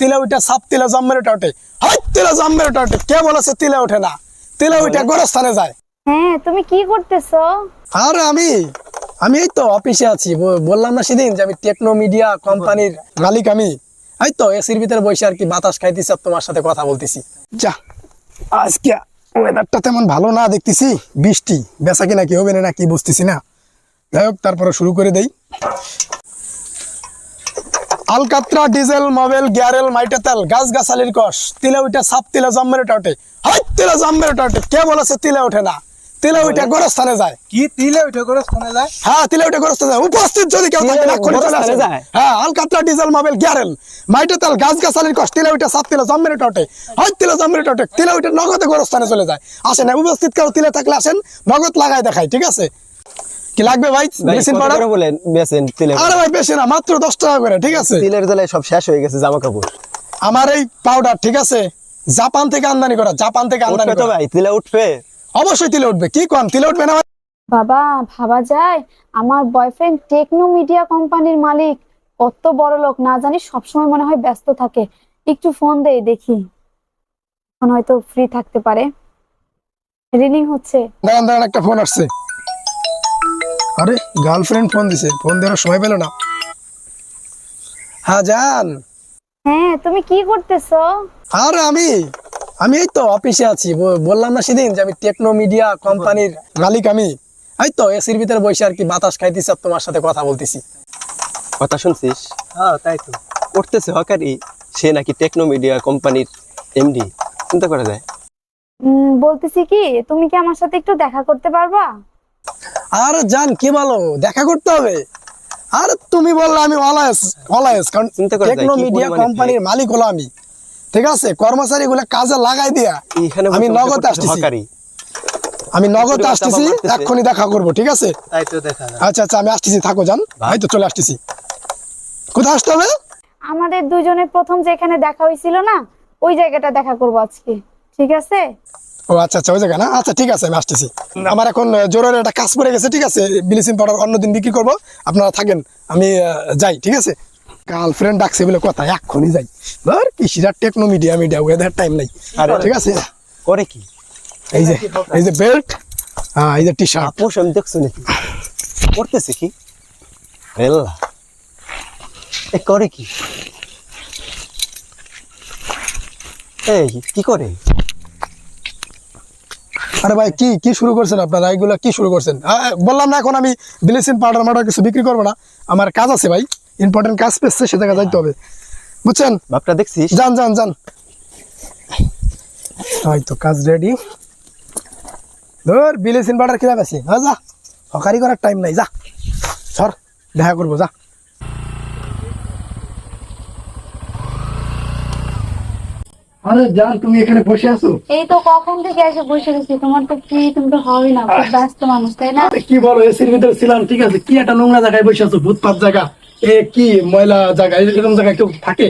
তিলে উঠে সাপ তিলে জম্মের ওঠে ওঠে। হাই তিলে জম্মের ওঠে ওঠে। কে বলেছে তিলে ওঠে না? তিলে উঠে গোরস্থানে যায়। হ্যাঁ তুমি কি করতেছো? আর আমি আমি এই তো অফিসে আছি। বললাম না সেদিন যে আমি টেকনো মিডিয়া কোম্পানির মালিক আমি। এই তো এসির ভিতরে বসে আর কি বাতাস খাইতেছি আর তোমার সাথে কথা বলতেছি। যা আজকে ওয়েদারটা তেমন ভালো না দেখতেছি। বৃষ্টি বেচা কিনা কি হবে না কি বুঝতেছি না। যাই হোক তারপরে শুরু করে দেই। আলকাত্রা ডিজেল মোবাইল গ্যারেল মাইটা তেল গাছ গাছালির কষ তিলে উঠে সাপ তিলে জম্মের ওঠে হাই তিলে জম্মের ওঠে কে বলেছে তিলে ওঠে না? তিলে উঠে গোরস্থানে যায়। কি তিলে উঠে করে যায়? হ্যাঁ তিলে উঠে গ্রস্ত যায়। উপস্থিত যদি কেউ থাকে চলে গোরস্থানে হ্যাঁ আলকাতরা ডিজেল মোবাইল গ্যারেল মাইটে তেল গাছ গাছালির কষ্ট তিলে উঠে সাত তিলে জম্মের টটে হয় তিলে জম্মের টটে তিলে উঠে নগদে গোরস্থানে চলে যায়। আসেন উপস্থিত কেউ তিলে থাকলে আসেন নগদ লাগাই দেখাই ঠিক আছে? কি লাগবে ভাই? পাউডার বলেন আরে ভাই না মাত্র দশ টাকা করে ঠিক আছে? তিলের জ্বালায় সব শেষ হয়ে গেছে জামা কাপড় আমার এই পাউডার ঠিক আছে? জাপান থেকে আমদানি করা জাপান থেকে আমদানি করা। ভাই তিলে উঠবে? অবশ্যই তিলে উঠবে কি তিলে উঠবে না বাবা ভাবা যায়? আমার বয়ফ্রেন্ড টেকনো মিডিয়া কোম্পানির মালিক। কত বড় লোক না জানি সবসময় মনে হয় ব্যস্ত থাকে। একটু ফোন দেই দেখি। এখন হয়তো ফ্রি থাকতে পারে। রিনিং হচ্ছে। দাঁড়ান দাঁড়ান একটা ফোন আসছে। আরে গার্লফ্রেন্ড ফোন দিছে। ফোন দেওয়ার সময় পেল না। হ্যাঁ জান। হ্যাঁ তুমি কি করতেছো? আর আমি আমি এই তো অফিসে আছি। বললাম না সেদিন যে আমি টেকনো মিডিয়া কোম্পানির মালিক আমি। এই তো এসির ভিতরে বসে আর কি বাতাস খাইতেছি আর তোমার সাথে কথা বলতেছি। কথা শুনছিস? হ্যাঁ তাই তো। করতেছে হকারি? সে নাকি টেকনো মিডিয়া কোম্পানির এমডি চিন্তা করা যায়। উম, বলতেছি কি তুমি কি আমার সাথে একটু দেখা করতে পারবা? আর জান কি বলো? দেখা করতে হবে। আর তুমি বললে আমি অলায়েস অলায়েস কারণ টেকনো মিডিয়া কোম্পানির মালিক হলো আমি। ঠিক আছে? কর্মচারী গুলা কাজে লাগাই দিয়া আমি নগদ আসতেছি। আমি নগদ আসতেছি এক্ষুনি দেখা করব ঠিক আছে? তাই তো দেখা যায়। আচ্ছা আচ্ছা আমি আসতেছি থাকো যান এই তো চলে আসতেছি। কোথায় আসতে হবে? আমাদের দুজনের প্রথম যেখানে দেখা হয়েছিল না ওই জায়গাটা দেখা করব আজকে। ঠিক আছে? ও আচ্ছা আচ্ছা ওই জায়গা না? আচ্ছা ঠিক আছে আমি আসতেছি। আমার এখন জোরের একটা কাজ পড়ে গেছে ঠিক আছে? বিলিসিন পাউডার অন্যদিন বিক্রি করব। আপনারা থাকেন আমি যাই ঠিক আছে? গার্লফ্রেন্ড ডাকছে বলে কথা এক্ষুনি যাই। ধর কৃষিরা techno media media weather time নাই। আরে। ঠিক আছে? করে কি? এই যে এই যে বেল্ট হ্যাঁ এই যে টি শার্ট আপোষ আমি দেখছ নাকি? করতেছে কি? এ করে কি? এই কি করে? আরে ভাই কি কি শুরু করছেন আপনারা? এইগুলা কি শুরু করছেন? বললাম না এখন আমি বিলিসিন পাউডার মাউডার কিছু বিক্রি করব না। আমার কাজ আছে ভাই ইম্পর্টেন্ট কাজ পেয়েছে সে জায়গায় যাইতে হবে। বুঝছেন? বাপটা দেখছিস? যান যান যান। হয়তো কাজ রেডি ধর বিলিসিন পাউডার কিনা বেশি হ্যাঁ যা। হকারি করার টাইম নাই যা। সর দেখা করব যা। আরে জান তুমি এখানে বসে আছো? এই তো কখন থেকে এসে বসে গেছি তোমার তো কি তুমি তো হবে না খুব ব্যস্ত মানুষ তাই না? কি বলো এসির ভিতরে ছিলাম ঠিক আছে। কি একটা নোংরা জায়গায় বসে আছো? ভূতপাত জায়গা এ কি ময়লা জায়গা এরকম জায়গায় কেউ থাকে?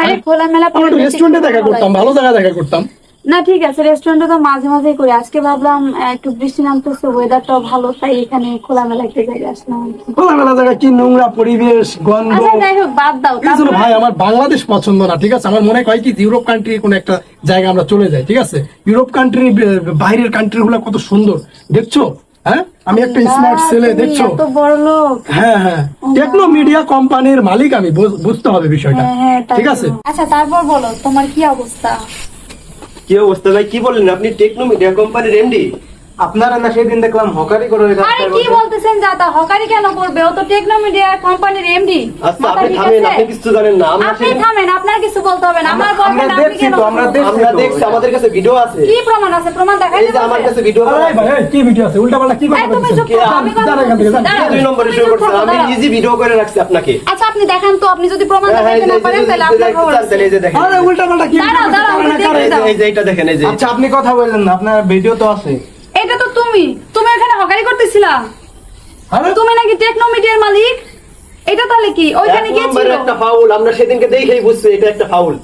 আরে খোলামেলা মেলা রেস্টুরেন্টে দেখা করতাম ভালো জায়গায় দেখা করতাম। না ঠিক আছে রেস্টুরেন্টে তো মাঝে মাঝে করি। আজকে ভাবলাম একটু বৃষ্টি নামতেছে ওয়েদারটাও ভালো তাই এখানে খোলামেলা একটা জায়গায় আসলাম। খোলামেলা জায়গা কি নোংরা পরিবেশ গন্ধ। আচ্ছা যাই হোক বাদ দাও ভাই আমার বাংলাদেশ পছন্দ না ঠিক আছে? আমার মনে হয় কি ইউরোপ কান্ট্রি কোন একটা জায়গা আমরা চলে যাই ঠিক আছে? ইউরোপ কান্ট্রি বাইরের কান্ট্রি গুলো কত সুন্দর দেখছ? হ্যাঁ? আমি একটা স্মার্ট ছেলে দেখছ? এত বড় লোক। হ্যাঁ হ্যাঁ। টেকনো মিডিয়া কোম্পানির মালিক আমি বুঝ- বুঝতে হবে বিষয়টা হ্যাঁ, হ্যাঁ, ঠিক আছে? আচ্ছা তারপর বলো তোমার কি অবস্থা? কি অবস্থা ভাই? কি বললেন আপনি? টেকনো মিডিয়া কোম্পানির এমডি আপনারা না সেদিন দেখলাম হকারি করে আরে কি বলতেছেন যাতা হকারি কেন করবে? ও তো টেকনো মিডিয়া কোম্পানির এমডি আচ্ছা আপনি থামেন আপনি কিছু জানেন না আমরা আপনি থামেন আপনার কিছু বলতে হবে না। আমার আমরা বলবেন আপনি দেখছি তো, আমরা দেখছি। আমরা দেখছি আমাদের কাছে ভিডিও আছে। কি প্রমাণ আছে? প্রমাণ দেখাই এই যে আমার কাছে ভিডিও আরে ভাই কি ভিডিও আছে? উল্টা পাল্টা কি কথা তুমি চুপ করো, আমি কথা। দুই নম্বরে শুরু চুপ আমি। ইজি ভিডিও করে রাখছি আপনাকে। আচ্ছা আপনি দেখান তো আপনি যদি প্রমাণ হ্যাঁ, হ্যাঁ, এই দেখাইতে যে- না পারেন তাহলে আপনার খবর আছে। এই যে দেখেন। আরে উল্টা পাল্টা কি এই যে- এইটা দেখেন এই যে। আচ্ছা আপনি কথা বললেন না আপনার ভিডিও তো আছে। এটা তো তুমি। তুমি এখানে হকারি করতেছিলা। আরে তুমি নাকি টেকনো মিডিয়ার মালিক? এটা তাহলে কি? ওইখানে এক গিয়েছিল? একটা ফাউল আমরা সেদিনকে দেখেই বুঝছি এটা একটা ফাউল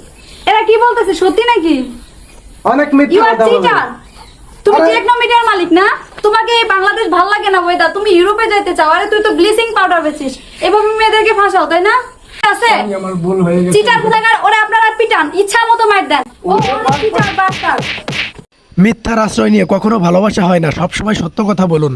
এরা কি বলতেছে সত্যি নাকি? অনেক মিথ্যা কথা বলে তুমি টেকনো মিডিয়ার মালিক না? তোমাকে এই বাংলাদেশ ভালো লাগে না ওয়েদা তুমি ইউরোপে যেতে চাও আরে তুই তো ব্লিচিং পাউডার বেচিস। এভাবে মেয়েদেরকে ফাঁসাও তাই না? আছে? আমি আমার ভুল হয়ে গেছে। চিটার গুলাগার ওরা আপনারা পিটান মিথ্যার আশ্রয় নিয়ে কখনো ভালোবাসা হয় না। সবসময় সত্য কথা বলুন।